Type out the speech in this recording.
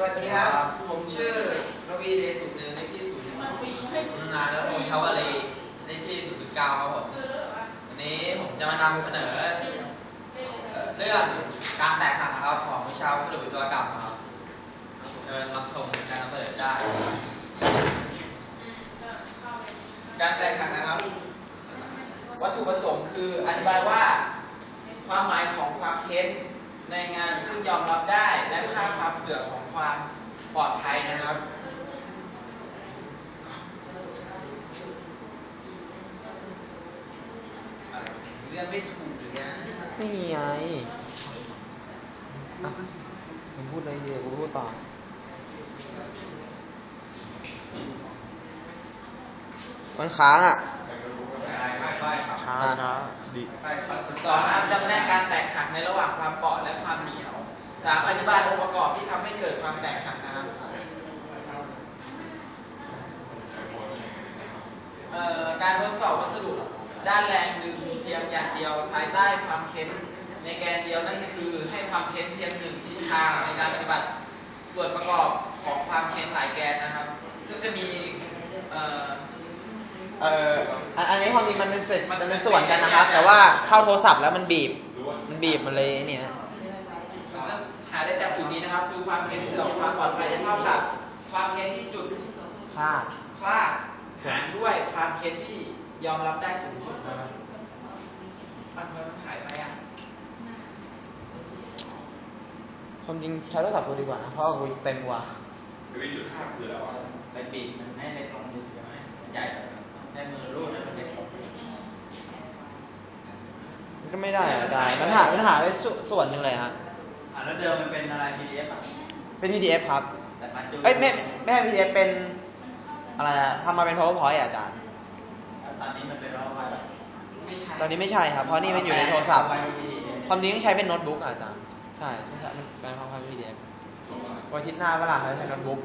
สวัสดีครับ ผมชื่อรวีเดชสุเนินเลขที่ศูนย์หนึ่งสองผมนายแล้วมีทาวารีเลขที่0.9ครับผมวันนี้ผมจะมานำเสนอเรื่องการแตกหักนะครับของวิชาสดุวิศวกรรมครับเชิญรับชมการนำเสนอได้ การแตกหักนะครับ วัตถุประสงค์คืออธิบายว่าความหมายของความเค้นในงานซึ่งยอมรับได้และค่าความ ผื่อของความปลอดภัยนะครับเรื่องไม่ถูกหรือไงนี่ไงอะมึงพูดอะไรเดี๋ยวกูพูดต่อมันค้างอะช้าช้าดิสองนะครับจำแนกการแตกหักในระหว่างความเปราะและความเหนียว สามอธิบายองค์ประกอบที่ทำให้เกิดความแตกหักนะครับเอ่อการทดสอบวัสดุด้านแรงดึงเพียงอย่างเดียวภายใต้ความเค้นในแกนเดียวนั่นคือให้ความเค้นเพียงหนึ่งทิศทางในการปฏิบัติส่วนประกอบของความเค้นหลายแกนนะครับ ซึ่งจะมีเอ่อเอ่ออันอันนี้ความจริงมันเป็นเสร็จมันเป็นส่วนกันนะครับ แต่ว่าเข้าโทรศัพท์แล้วมันบีบ มันบีบมันเลยเนี่ย มันจะหาได้จากสูตรนี้นะครับ คือความเค้นเผื่อความปลอดภัยจะเท่ากับความเค้นที่จุดค่าคลาดหารด้วยความเค้นที่ยอมรับได้สูงสุดนะครับมันมันหายไปอะความจริงใช้โทรศัพท์กูดีกว่านะ เพราะว่ากูเต็มกว่าวิจุดห้าคืออะไรวะไปบีบมันให้เล็กลงนิดใช่ไหมใหญ่ให้มือรูดให้มันเล็กลงมันก็ไม่ได้อะอาจารย์มันหายมันหายไปส่วนส่วนหนึ่งเลยฮะอะ แล้วเดิมมันเป็นอะไร PDF อะเป็น PDF ครับ แต่ปัจจุบันเอ้ยไม่ไม่ใช่ PDF เป็นอะไรอะทำมาเป็น PowerPoint อะอาจารย์ ตอนนี้มันเป็นอะไรแบบไม่ใช่ตอนนี้ไม่ใช่ครับ เพราะนี่มันอยู่ในโทรศัพท์ไปเป็น PDF ความจริงต้องใช้เป็นโน้ตบุ๊กอะอาจารย์ ใช่ไม่ใช่เป็น PowerPoint PDF วันอาทิตย์หน้าเวลาใช้โน้ตบุ๊ก